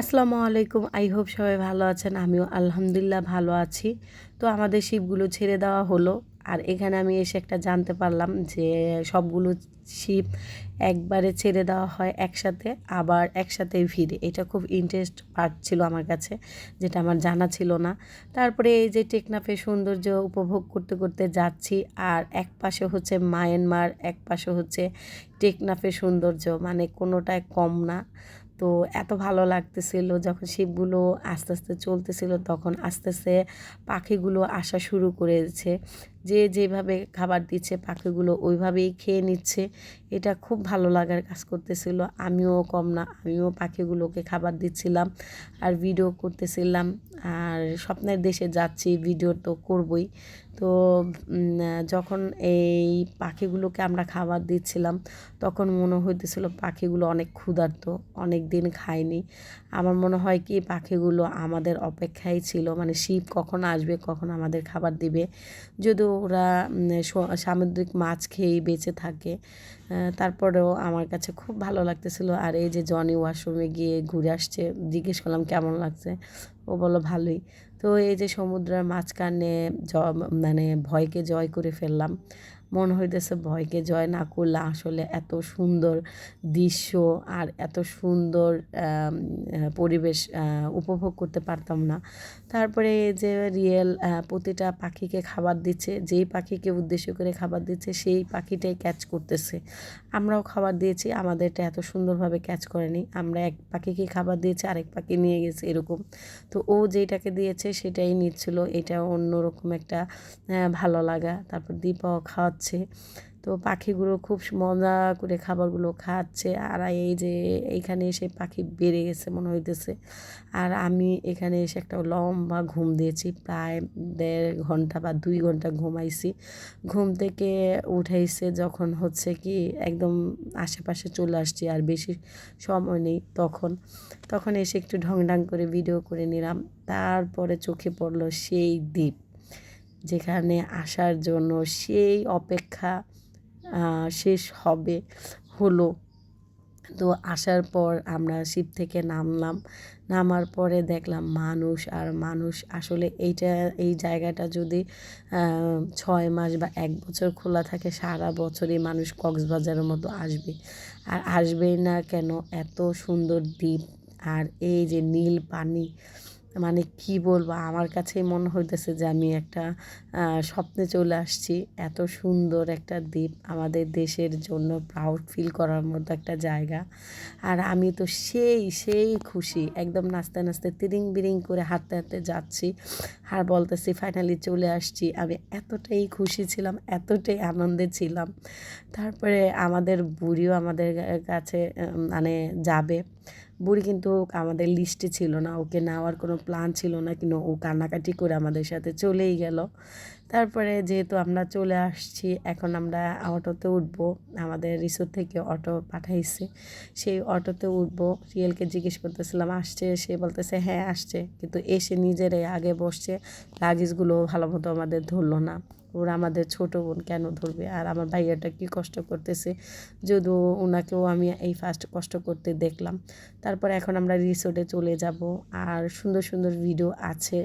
আসসালামু আলাইকুম। I hope সবাই ভালো আছেন। আমিও আলহামদুলিল্লাহ ভালো আছি। তো আমাদের শিপগুলো ছেড়ে দেওয়া হলো। আর এখানে আমি এসে একটা জানতে পারলাম যে সবগুলো শিপ একবারে ছেড়ে দেওয়া হয় একসাথে, আবার একসাথে ভিড়ে। এটা খুব ইন্টারেস্ট পার্ট ছিল আমার কাছে, যেটা আমার জানা ছিল না। তারপরে এই যে টেকনাফের সৌন্দর্য উপভোগ করতে করতে যাচ্ছি, আর এক পাশে হচ্ছে মায়ানমার, এক পাশে হচ্ছে টেকনাফের সৌন্দর্য। মানে কোনোটাই কম না। তো এত ভালো লাগতেছিল যখন শিবগুলো আস্তে আস্তে চলতেছিল তখন আস্তে আস্তে পাখিগুলো আসা শুরু করেছে। যে যেভাবে খাবার দিচ্ছে, পাখিগুলো ওইভাবেই খেয়ে নিচ্ছে। এটা খুব ভালো লাগার কাজ করতেছিল। আমিও কম না, আমিও পাখিগুলোকে খাবার দিচ্ছিলাম আর ভিডিও করতেছিলাম। আর স্বপ্নের দেশে যাচ্ছি ভিডিও তো করবই। তো যখন এই পাখিগুলোকে আমরা খাবার দিচ্ছিলাম, তখন মনে হইতেছিল পাখিগুলো অনেক ক্ষুধার্ত, অনেক দিন খায়নি। আমার মনে হয় কি, পাখিগুলো আমাদের অপেক্ষায় ছিল। মানে শীত কখন আসবে, কখন আমাদের খাবার দিবে। যদিও ওরা সামুদ্রিক মাছ খেয়েই বেঁচে থাকে। তারপরেও আমার কাছে খুব ভালো লাগতেছিল। আর এই যে জনি ওয়াশরুমে গিয়ে ঘুরে আসছে, জিজ্ঞেস করলাম, কেমন লাগছে? ও বলো ভালোই। তো এই যে সমুদ্রের মাঝখানে জ মানে ভয়কে জয় করে ফেললাম। মনে হইতেছে ভয়কে জয় না করলে আসলে এত সুন্দর দৃশ্য আর এত সুন্দর পরিবেশ উপভোগ করতে পারতাম না। তারপরে যে রিয়েল প্রতিটা পাখিকে খাবার দিচ্ছে, যেই পাখিকে উদ্দেশ্য করে খাবার দিচ্ছে, সেই পাখিটাই ক্যাচ করতেছে। আমরাও খাবার দিয়েছি, আমাদেরটা এত সুন্দরভাবে ক্যাচ করেনি। আমরা এক পাখিকে খাবার দিয়েছি, আরেক পাখি নিয়ে গেছে এরকম। তো ও যেটাকে দিয়েছে, সেটাই নিচ্ছিল। এটা অন্যরকম একটা ভালো লাগা। তারপর দীপাও খাওয়াচ্ছে। তো পাখিগুলো খুব মজা করে খাবারগুলো খাচ্ছে। আর এই যে এইখানে এসে পাখি বেড়ে গেছে মনে হইতেছে। আর আমি এখানে এসে একটা লম্বা ঘুম দিয়েছি। প্রায় দেড় ঘণ্টা বা দুই ঘণ্টা ঘুমাইছি। ঘুম থেকে উঠাইছে যখন হচ্ছে কি একদম আশেপাশে চলে আসছি আর বেশি সময় নেই তখন। তখন এসে একটু ঢং ঢং করে ভিডিও করে নিলাম। তারপরে চোখে পড়ল সেই দ্বীপ। যেখানে আসার জন্য সেই অপেক্ষা শেষ হবে হলো। তো আসার পর আমরা শিপ থেকে নামলাম। নামার পরে দেখলাম মানুষ, আর মানুষ আসলে এইটা, এই জায়গাটা যদি ছয় মাস বা এক বছর খোলা থাকে, সারা বছরই মানুষ কক্সবাজারের মতো আসবে। আর আসবেই না কেন, এত সুন্দর দ্বীপ, আর এই যে নীল পানি মানে কি বলব? আমার কাছেই মনে হইতেছে যে আমি একটা স্বপ্নে চলে আসছি। এত সুন্দর একটা দ্বীপ আমাদের দেশের জন্য প্রাউড ফিল করার মতো একটা জায়গা। আর আমি তো সেই সেই খুশি। একদম নাচতে নাচতে তিরিং বিরিং করে হাঁটতে হাঁটতে যাচ্ছি আর বলতেছি ফাইনালি চলে আসছি। আমি এতটাই খুশি ছিলাম, এতটাই আনন্দে ছিলাম। তারপরে আমাদের বুড়িও আমাদের কাছে মানে যাবে। বুড়ি কিন্তু আমাদের লিস্টে ছিল না, ওকে নেওয়ার কোনো প্ল্যান ছিল না কিন্তু ও কান্নাকাটি করে আমাদের সাথে চলেই গেল। তারপরে যেহেতু আমরা চলে আসছি, এখন আমরা অটোতে উঠবো। আমাদের রিসোর্ট থেকে অটো পাঠাইছে। সেই অটোতে উঠবো। রিয়েলকে জিজ্ঞেস করতেছিলাম, আসছে? সে বলতেছে হ্যাঁ আসছে। কিন্তু এসে নিজেরাই আগে বসছে। লাগেজগুলো ভালো মতো আমাদের ধরলো না। ওরা আমাদের ছোট বোন কেন ধরবে? আর আমার ভাইয়াটা কি কষ্ট করতেছে? যদিও ওনাকেও আমি এই ফার্স্ট কষ্ট করতে দেখলাম। তারপর এখন আমরা রিসোর্টে চলে যাব। আর সুন্দর সুন্দর ভিডিও আছে।